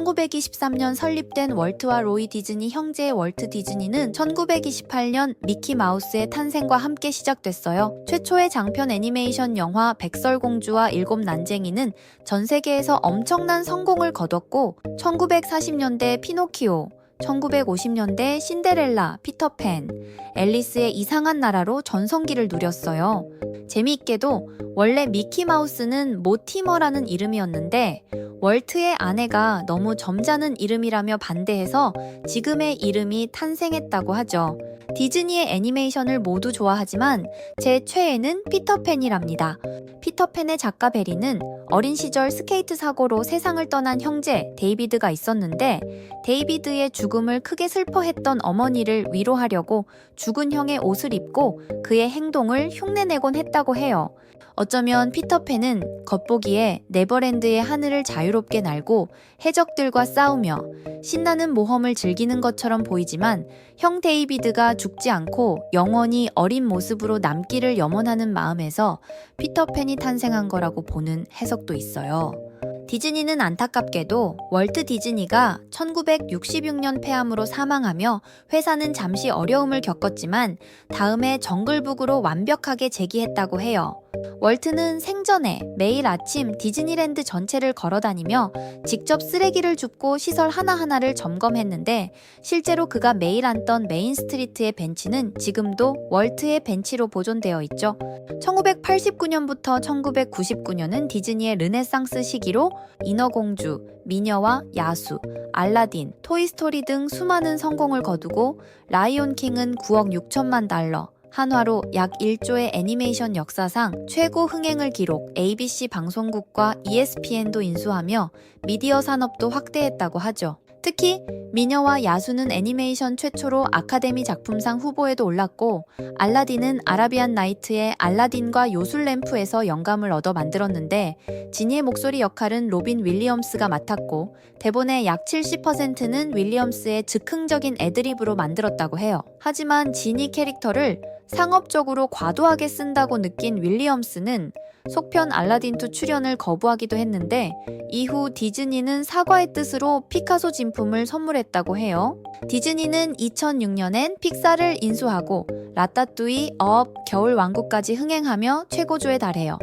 1923년 설립된 월트와 로이 디즈니 형제의 월트 디즈니는 1928년 미키 마우스의 탄생과 함께 시작됐어요. 최초의 장편 애니메이션 영화 백설공주와 일곱 난쟁이는 전 세계에서 엄청난 성공을 거뒀고 1940년대 피노키오, 1950년대 신데렐라, 피터팬, 앨리스의 이상한 나라로 전성기를 누렸어요. 재미있게도 원래 미키 마우스는 모티머라는 이름이었는데 월트의 아내가 너무 점잖은 이름이라며 반대해서 지금의 이름이 탄생했다고 하죠. 디즈니의 애니메이션을 모두 좋아하지만 제 최애는 피터팬이랍니다. 피터팬의 작가 베리는 어린 시절 스케이트 사고로 세상을 떠난 형제 데이비드가 있었는데 데이비드의 죽 음을 크게 슬퍼했던 어머니를 위로하려고 죽은 형의 옷을 입고 그의 행동을 흉내내곤 했다고 해요. 어쩌면 피터팬은 겉보기에 네버랜드의 하늘을 자유롭게 날고 해적들과 싸우며 신나는 모험을 즐기는 것처럼 보이지만 형 데이비드가 죽지 않고 영원히 어린 모습으로 남기를 염원하는 마음에서 피터팬이 탄생한 거라고 보는 해석도 있어요. 디즈니는 안타깝게도 월트 디즈니가 1966년 폐암으로 사망하며 회사는 잠시 어려움을 겪었지만 다음에 정글북으로 완벽하게 재기했다고 해요. 월트는 생전에 매일 아침 디즈니랜드 전체를 걸어다니며 직접 쓰레기를 줍고 시설 하나하나를 점검했는데 실제로 그가 매일 앉던 메인 스트리트의 벤치는 지금도 월트의 벤치로 보존되어 있죠. 1989년부터 1999년은 디즈니의 르네상스 시기로 인어공주, 미녀와 야수, 알라딘, 토이스토리 등 수많은 성공을 거두고 라이온킹은 9억 6천만 달러, 한화로 약 1조의 애니메이션 역사상 최고 흥행을 기록 ABC 방송국과 ESPN도 인수하며 미디어 산업도 확대했다고 하죠. 특히 미녀와 야수는 애니메이션 최초로 아카데미 작품상 후보에도 올랐고 알라딘은 아라비안 나이트의 알라딘과 요술 램프에서 영감을 얻어 만들었는데 지니의 목소리 역할은 로빈 윌리엄스가 맡았고 대본의 약 70%는 윌리엄스의 즉흥적인 애드립으로 만들었다고 해요. 하지만 지니 캐릭터를 상업적으로 과도하게 쓴다고 느낀 윌리엄스는 속편 알라딘2 출연을 거부하기도 했는데 이후 디즈니는 사과의 뜻으로 피카소 진품을 선물했다고 해요. 디즈니는 2006년엔 픽사를 인수하고 라따뚜이, 업, 겨울왕국까지 흥행하며 최고조에 달해요.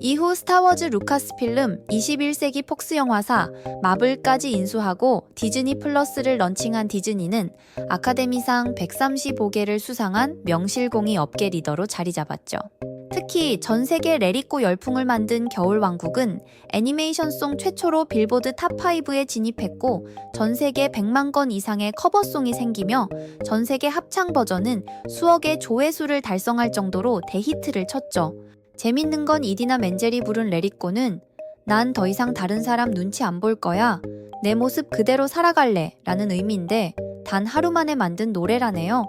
이후 스타워즈 루카스필름, 21세기 폭스 영화사, 마블까지 인수하고 디즈니 플러스를 런칭한 디즈니는 아카데미상 135개를 수상한 명실공히 업계 리더로 자리 잡았죠. 특히 전 세계 레리꼬 열풍을 만든 겨울왕국은 애니메이션송 최초로 빌보드 탑5에 진입했고 전 세계 100만 건 이상의 커버송이 생기며 전 세계 합창 버전은 수억의 조회수를 달성할 정도로 대히트를 쳤죠. 재밌는 건 이디나 멘젤이 부른 레리꼬는 난 더 이상 다른 사람 눈치 안 볼 거야. 내 모습 그대로 살아갈래. 라는 의미인데 단 하루 만에 만든 노래라네요.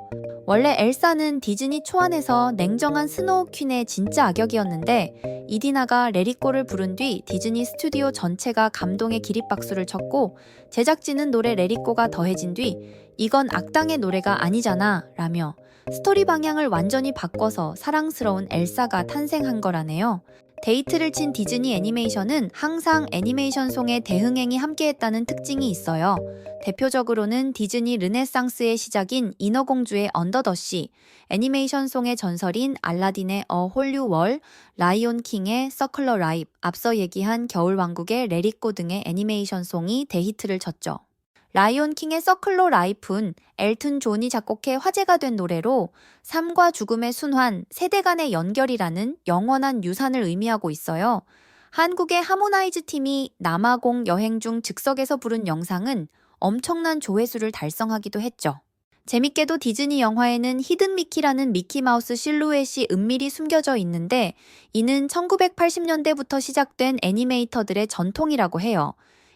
원래 엘사는 디즈니 초안에서 냉정한 스노우 퀸의 진짜 악역이었는데 이디나가 레리꼬를 부른 뒤 디즈니 스튜디오 전체가 감동의 기립박수를 쳤고 제작진은 노래 레리꼬가 더해진 뒤 이건 악당의 노래가 아니잖아 라며 스토리 방향을 완전히 바꿔서 사랑스러운 엘사가 탄생한 거라네요. 데이트를 친 디즈니 애니메이션은 항상 애니메이션 송의 대흥행이 함께했다는 특징이 있어요. 대표적으로는 디즈니 르네상스의 시작인 인어공주의 언더더시, 애니메이션 송의 전설인 알라딘의 어 홀류 월, 라이온 킹의 서클러 라이브, 앞서 얘기한 겨울왕국의 레리꼬 등의 애니메이션 송이 대히트를 쳤죠. 라이온 킹의 서클로 라이프는 엘튼 존이 작곡해 화제가 된 노래로 삶과 죽음의 순환, 세대 간의 연결이라는 영원한 유산을 의미하고 있어요. 한국의 하모나이즈 팀이 남아공 여행 중 즉석에서 부른 영상은 엄청난 조회수를 달성하기도 했죠. 재밌게도 디즈니 영화에는 히든 미키라는 미키마우스 실루엣이 은밀히 숨겨져 있는데 이는 1980년대부터 시작된 애니메이터들의 전통이라고 해요.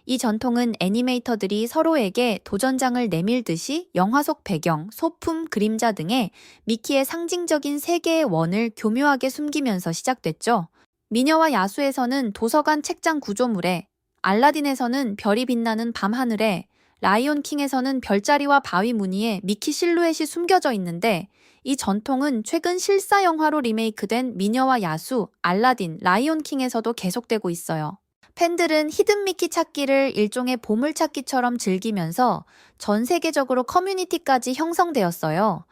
이 전통은 애니메이터들이 서로에게 도전장을 내밀듯이 영화 속 배경, 소품, 그림자 등의 미키의 상징적인 세계의 원을 교묘하게 숨기면서 시작됐죠. 미녀와 야수에서는 도서관 책장 구조물에, 알라딘에서는 별이 빛나는 밤하늘에, 라이온 킹에서는 별자리와 바위 무늬에 미키 실루엣이 숨겨져 있는데 이 전통은 최근 실사 영화로 리메이크된 미녀와 야수, 알라딘, 라이온 킹에서도 계속되고 있어요. 팬들은 히든미키 찾기를 일종의 보물찾기처럼 즐기면서 전 세계적으로 커뮤니티까지 형성되었어요.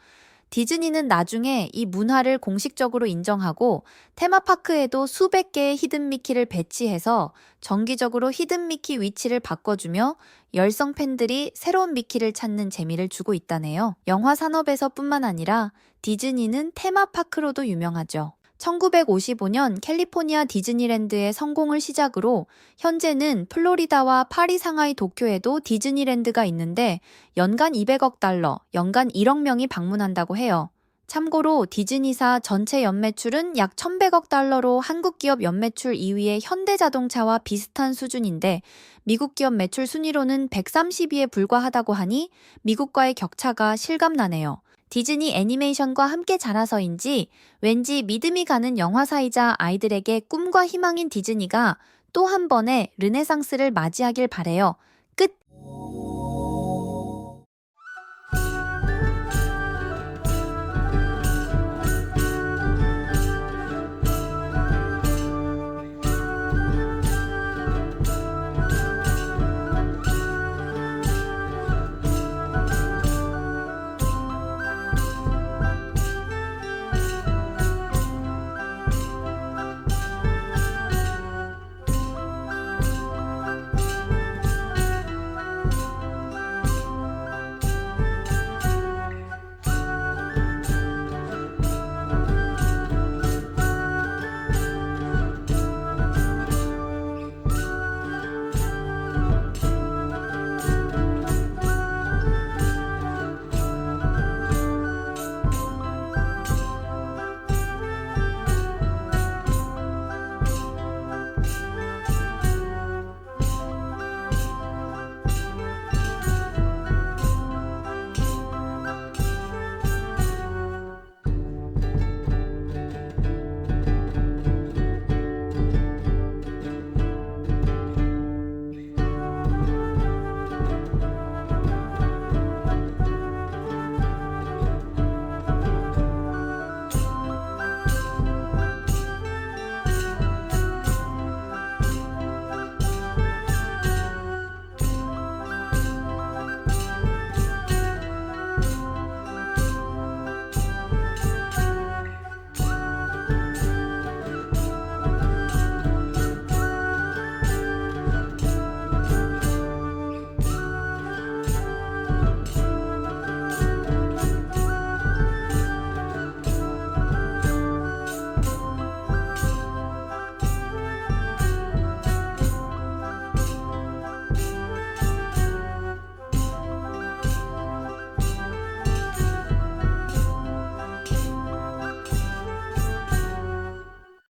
디즈니는 나중에 이 문화를 공식적으로 인정하고 테마파크에도 수백 개의 히든미키를 배치해서 정기적으로 히든미키 위치를 바꿔주며 열성 팬들이 새로운 미키를 찾는 재미를 주고 있다네요. 영화 산업에서 뿐만 아니라 디즈니는 테마파크로도 유명하죠. 1955년 캘리포니아 디즈니랜드의 성공을 시작으로 현재는 플로리다와 파리, 상하이, 도쿄에도 디즈니랜드가 있는데 연간 200억 달러, 연간 1억 명이 방문한다고 해요. 참고로 디즈니사 전체 연매출은 약 1100억 달러로 한국 기업 연매출 2위의 현대자동차와 비슷한 수준인데 미국 기업 매출 순위로는 130위에 불과하다고 하니 미국과의 격차가 실감나네요. 디즈니 애니메이션과 함께 자라서인지 왠지 믿음이 가는 영화사이자 아이들에게 꿈과 희망인 디즈니가 또 한 번의 르네상스를 맞이하길 바래요.